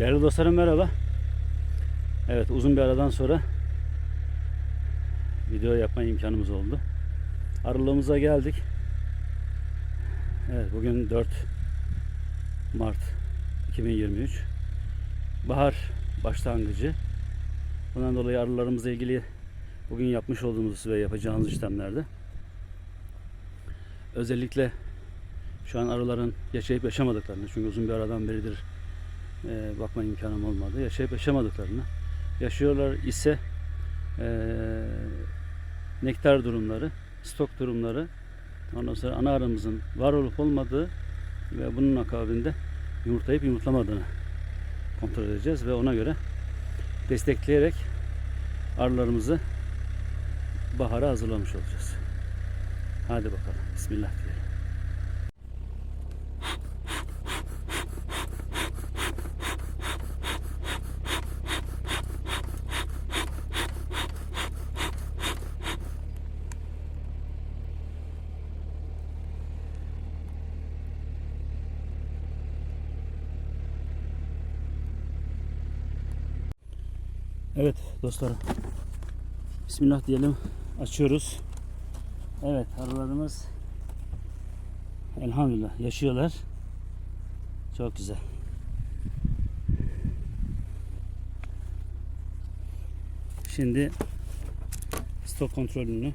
Değerli dostlarım merhaba. Evet uzun bir aradan sonra video yapma imkanımız oldu. Aralığımıza geldik. Evet bugün 4 Mart 2023. Bahar başlangıcı. Bundan dolayı arılarımızla ilgili bugün yapmış olduğumuz ve yapacağımız işlemlerde özellikle şu an arıların yaşayıp yaşamadıklarını çünkü uzun bir aradan beridir e, bakma imkanım olmadı. Yaşayıp yaşamadıklarını yaşıyorlar ise e, nektar durumları, stok durumları ondan sonra ana arımızın var olup olmadığı ve bunun akabinde yumurtlayıp yumurtlamadığını kontrol edeceğiz ve ona göre destekleyerek arılarımızı bahara hazırlamış olacağız. Hadi bakalım. Bismillah Evet dostlarım. Bismillah diyelim. Açıyoruz. Evet arılarımız elhamdülillah yaşıyorlar. Çok güzel. Şimdi stok kontrolünü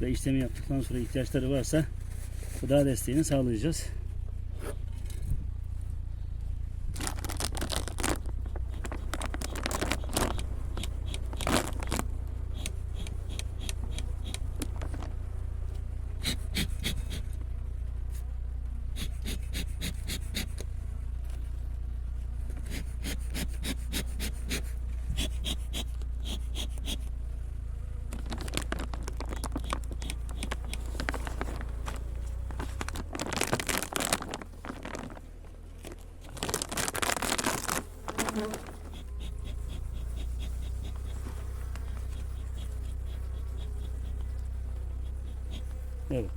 ve işlemi yaptıktan sonra ihtiyaçları varsa gıda desteğini sağlayacağız. Evet.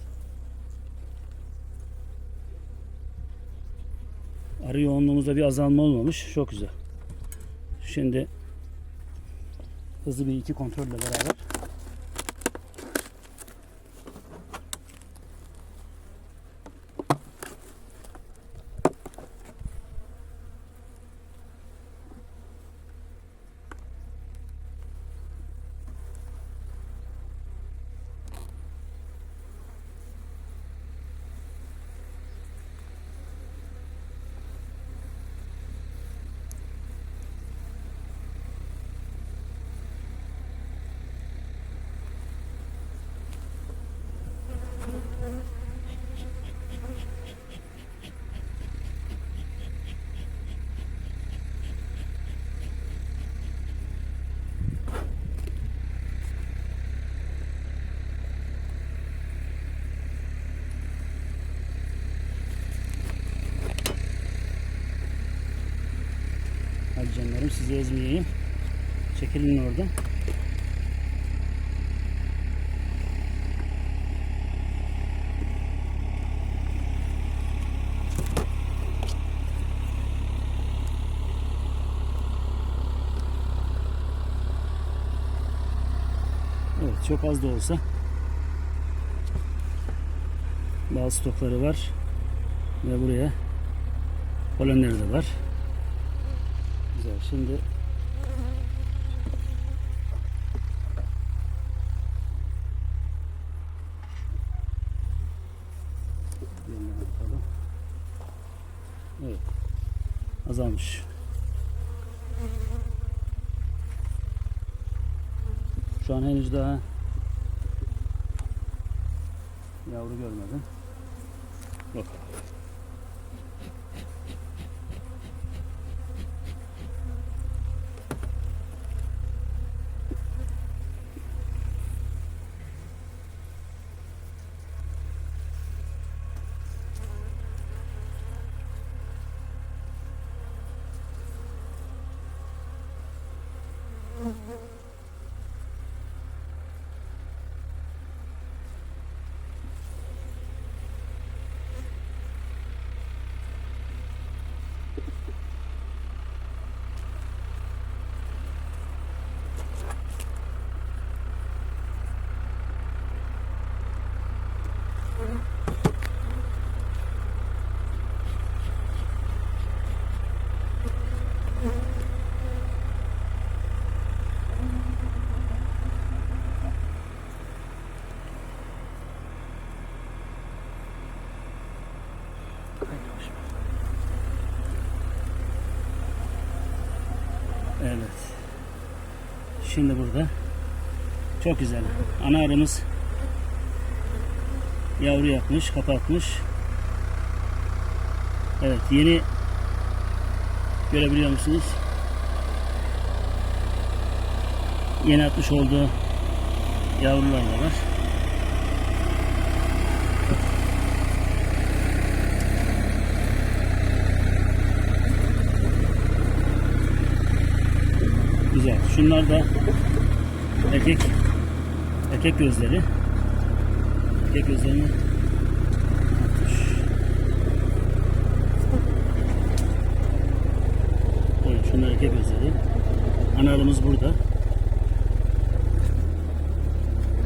Arı yoğunluğumuzda bir azalma olmamış. Çok güzel. Şimdi hızlı bir iki kontrolle beraber Hadi canlarım sizi ezmeyeyim. Çekilin oradan. Evet çok az da olsa bazı stokları var ve buraya polenleri de var. Güzel. Şimdi bakalım. Evet. Azalmış. Şu an henüz daha yavru görmedim. Yok. Şimdi burada çok güzel. Ana arımız yavru yapmış, kapatmış. Evet, yeni görebiliyor musunuz? Yeni atmış olduğu yavrular da var. Güzel. Şunlar da erkek erkek gözleri. Erkek gözlerini. Evet, şunlar erkek gözleri. Analarımız burada.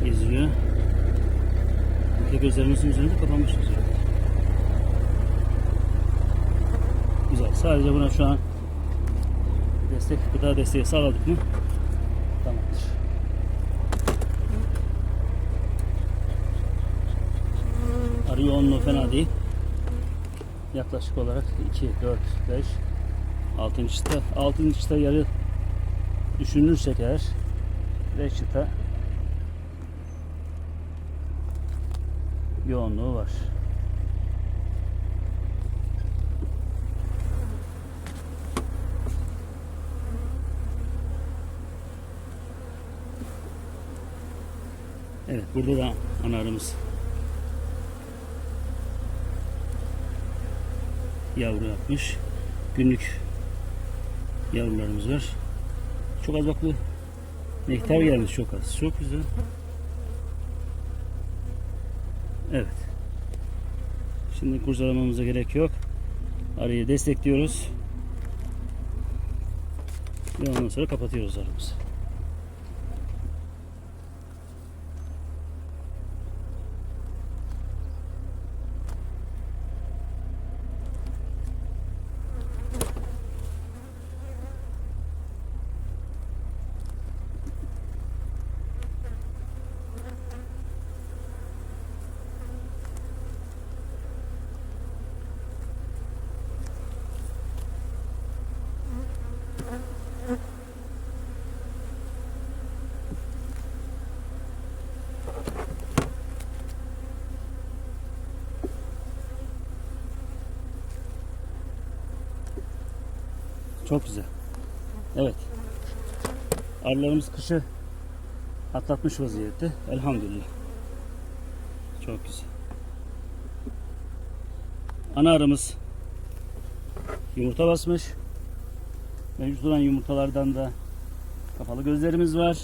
Geziyor. Erkek gözlerimizin üzerinde kapanmış güzel. Güzel. Sadece buna şu an destek, gıda desteği sağladık mı? Tamamdır. Arı yoğunluğu fena değil. Yaklaşık olarak 2, 4, 5, 6. çıta. 6. çıta yarı düşünürsek eğer 5 çıta yoğunluğu var. Evet burada da ana arımız yavru yapmış. Günlük yavrularımız var. Çok az bak bu nektar gelmiş çok az. Çok güzel. Evet. Şimdi kurcalamamıza gerek yok. Arıyı destekliyoruz. Ve ondan sonra kapatıyoruz arımızı. Çok güzel. Evet. Arılarımız kışı atlatmış vaziyette. Elhamdülillah. Çok güzel. Ana arımız yumurta basmış. Mevcut olan yumurtalardan da kapalı gözlerimiz var.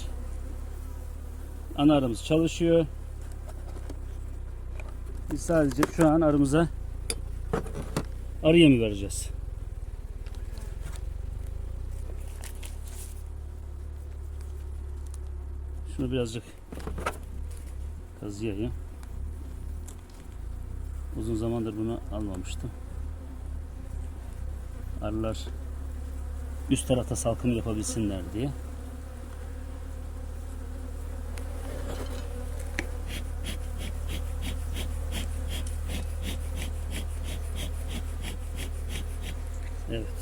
Ana arımız çalışıyor. Biz sadece şu an arımıza arı yemi vereceğiz. Şunu birazcık kazıyayım. Uzun zamandır bunu almamıştım. Arılar üst tarafta salkım yapabilsinler diye. Evet.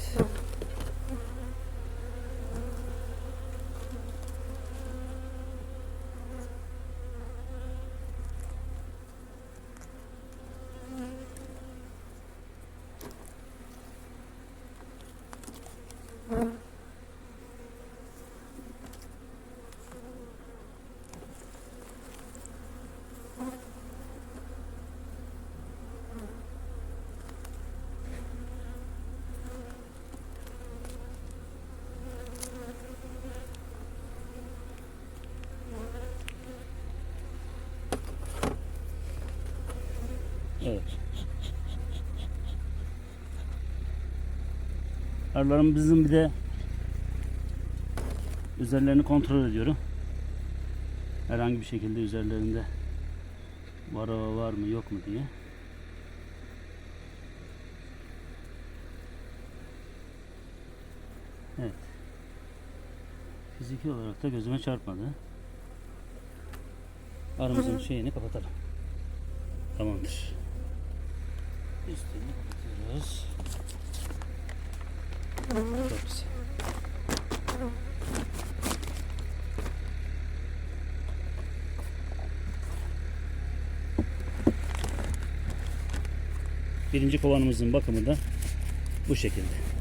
Evet. Arılarım bizim bir de üzerlerini kontrol ediyorum. Herhangi bir şekilde üzerlerinde varava var mı yok mu diye. Evet. Fiziki olarak da gözüme çarpmadı. Arımızın şeyini kapatalım. Tamamdır. Birinci kovanımızın bakımı da bu şekilde.